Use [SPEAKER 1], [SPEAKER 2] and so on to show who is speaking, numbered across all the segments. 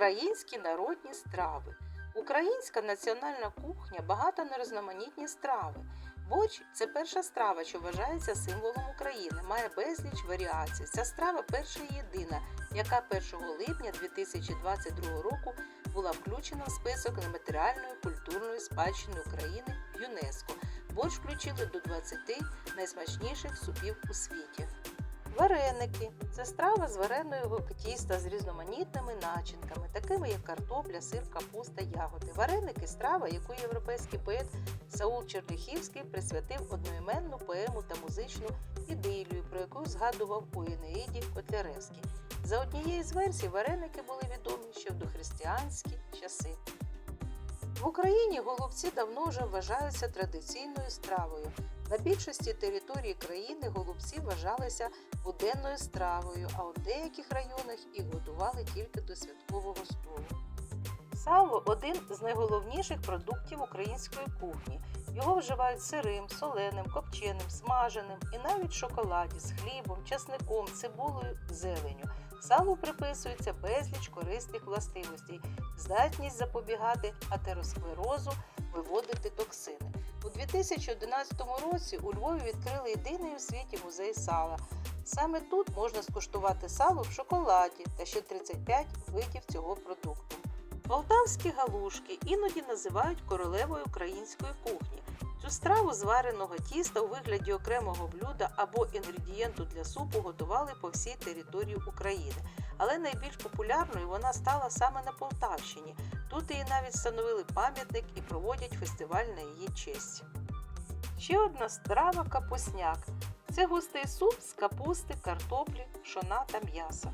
[SPEAKER 1] Українські народні страви. Українська національна кухня багата на різноманітні страви. Борщ це перша страва, що вважається символом України, має безліч варіацій. Ця страва перша і єдина, яка 1 липня 2022 року була включена в список нематеріальної культурної спадщини України ЮНЕСКО. Борщ включили до 20 найсмачніших супів у світі. Вареники це страва з вареного тіста з різноманітними начинками, такими як картопля, сир, капуста, ягоди. Вареники страва, яку європейський поет Саул Черняхівський присвятив одноіменну поему та музичну ідилію, про яку згадував у Енеїді Котляревський. За однією з версій, вареники були відомі ще в дохристиянські часи. В Україні голубці давно вже вважаються традиційною стравою. На більшості території країни голубці вважалися буденною стравою, а у деяких районах їх готували тільки до святкового столу. Сало один з найголовніших продуктів української кухні. Його вживають сирим, соленим, копченим, смаженим і навіть шоколаді з хлібом, часником, цибулею, зеленю. Салу приписується безліч корисних властивостей, здатність запобігати атеросклерозу, виводити токсини. У 2011 році у Львові відкрили єдиний у світі музей сала. Саме тут можна скуштувати сало в шоколаді та ще 35 видів цього продукту. Полтавські галушки іноді називають королевою української кухні. Цю страву з вареного тіста у вигляді окремого блюда або інгредієнту для супу готували по всій території України. Але найбільш популярною вона стала саме на Полтавщині. Тут її навіть встановили пам'ятник і проводять фестиваль на її честь. Ще одна страва капусняк. Це густий суп з капусти, картоплі, пшона та м'яса.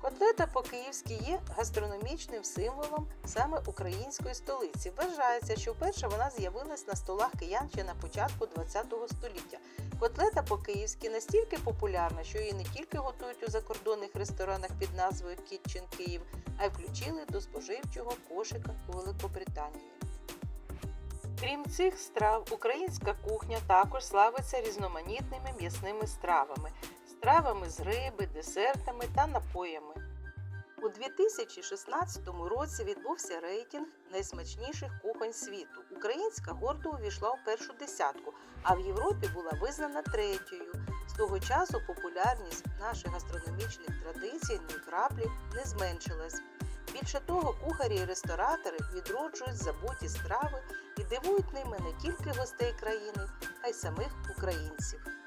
[SPEAKER 1] Котлета по-київськи є гастрономічним символом саме української столиці. Вважається, що вперше вона з'явилась на столах киян ще на початку ХХ століття. Котлета по-київськи настільки популярна, що її не тільки готують у закордонних ресторанах під назвою Kitchen Київ, а й включили до споживчого кошика у Великобританії. Крім цих страв, українська кухня також славиться різноманітними м'ясними стравами, стравами з риби, десертами та напоями. У 2016 році відбувся рейтинг найсмачніших кухонь світу. Українська гордо увійшла у першу десятку, а в Європі була визнана третьою. З того часу популярність наших гастрономічних традицій ні краплі не зменшилась. Більше того, кухарі і ресторатори відроджують забуті страви і дивують ними не тільки гостей країни, а й самих українців.